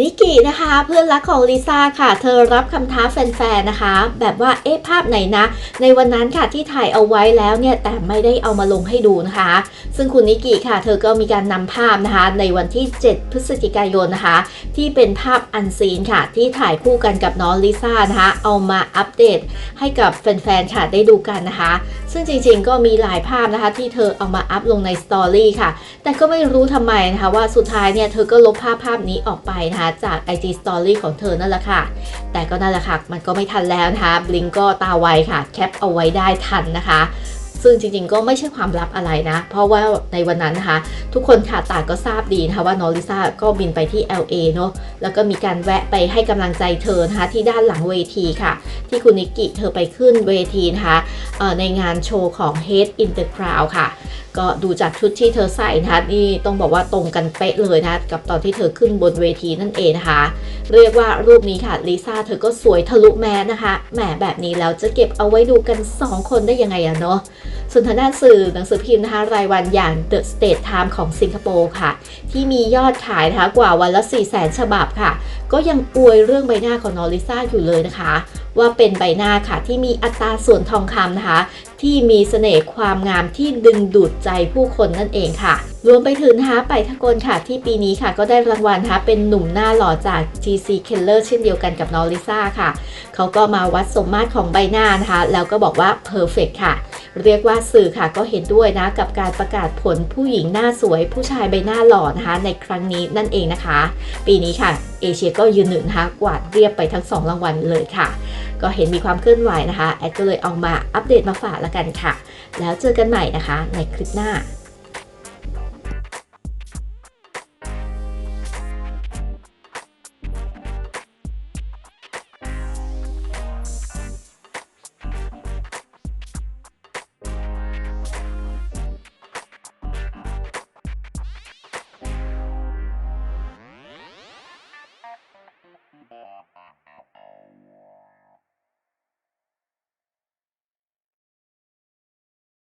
นิกินะคะเพื่อนรักของลิซ่าค่ะ เธอรับคำท้าแฟนๆนะคะ แบบว่าเอ๊ะภาพไหนนะ ในวันนั้นค่ะที่ถ่ายเอาไว้แล้วเนี่ยแต่ไม่ได้เอามาลงให้ดูนะคะ ซึ่งคุณนิกิค่ะ เธอก็มีการนำภาพนะคะ ในวันที่ 7 พฤศจิกายนนะคะ ที่เป็นภาพอันซีนค่ะ ที่ถ่ายคู่กันกับน้องลิซ่านะคะ เอามาอัปเดตให้กับแฟนๆค่ะได้ดูกันนะคะ ซึ่งจริงๆก็มีหลายภาพนะคะ ที่เธอเอามาอัพลงในสตอรี่ค่ะ แต่ก็ไม่รู้ทำไมนะคะว่าสุดท้ายเนี่ยเธอก็ลบภาพภาพนี้ออกไปนะคะจาก IG Story ของเธอนั่นแหละค่ะ แต่ก็นั่นแหละค่ะ มันก็ไม่ทันแล้วนะคะบลิงก็ตาไวค่ะ แคปเอาไว้ได้ทันนะคะ ซึ่งจริงๆ ก็ไม่ใช่ความลับอะไรนะ เพราะว่าในวันนั้นนะคะ ทุกคนค่ะต่างก็ทราบดีนะคะว่าน้องลิซ่าก็บินไปที่ LA เนอะแล้วก็มีการแวะไปให้กำลังใจเธอนะคะที่ด้านหลังเวทีค่ะ ที่คุณนิกกิเธอไปขึ้นเวทีนะคะในงานโชว์ของ Head in the Crowd ค่ะก็ดูจากชุดที่เธอใส่นะคะนี่ต้องบอกว่าตรงกันเป๊ะเลยนะคะกับตอนที่เธอขึ้นบนเวทีนั่นเองนะคะ เรียกว่ารูปนี้ค่ะลิซ่าเธอก็สวยทะลุแมสนะคะแหมแบบนี้แล้วจะเก็บเอาไว้ดูกัน 2 คนได้ยังไงอะเนาะ ส่วนทางด้านสื่อหนังสือพิมพ์นะคะรายวันอย่าง The State Time ของสิงคโปร์ค่ะ ที่มียอดขายนะคะกว่าวันละ 4 0 0 0 0 0ฉบับค่ะ ก็ยังอวยเรื่องใบหน้าของนองลิซ่าอยู่เลยนะคะ ว่าเป็นใบหน้าค่ะที่มีอัตราส่วนทองคำนะคะ ที่มีเสน่ห์ความงามที่ดึงดูดใจผู้คนนั่นเองค่ะรวมไปถึงนะคะไปทกลค่ะที่ปีนี้ค่ะ ก็ได้รางวัลนะคะเป็นหนุ่มหน้าหล่อจาก GC Keller เช่นเดียวกันกับนองลิซ่าค่ะ เขาก็มาวัดสมมาตรของใบหน้านะคะ แล้วก็บอกว่า perfect ค่ะ เรียกว่าสื่อค่ะก็เห็นด้วยนะกับการประกาศผลผู้หญิงหน้าสวยผู้ชายใบหน้าหล่อนะคะ ในครั้งนี้นั่นเองนะคะ ปีนี้ค่ะเอเชียก็ยืนหนึ่งนะคะกวาดเรียบไปทั้ง 2 รางวัลเลยค่ะ ก็เห็นมีความเคลื่อนไหวนะคะแอดก็เลยเอามาอัปเดตมาฝากแล้วกันค่ะ แล้วเจอกันใหม่นะคะ ในคลิปหน้า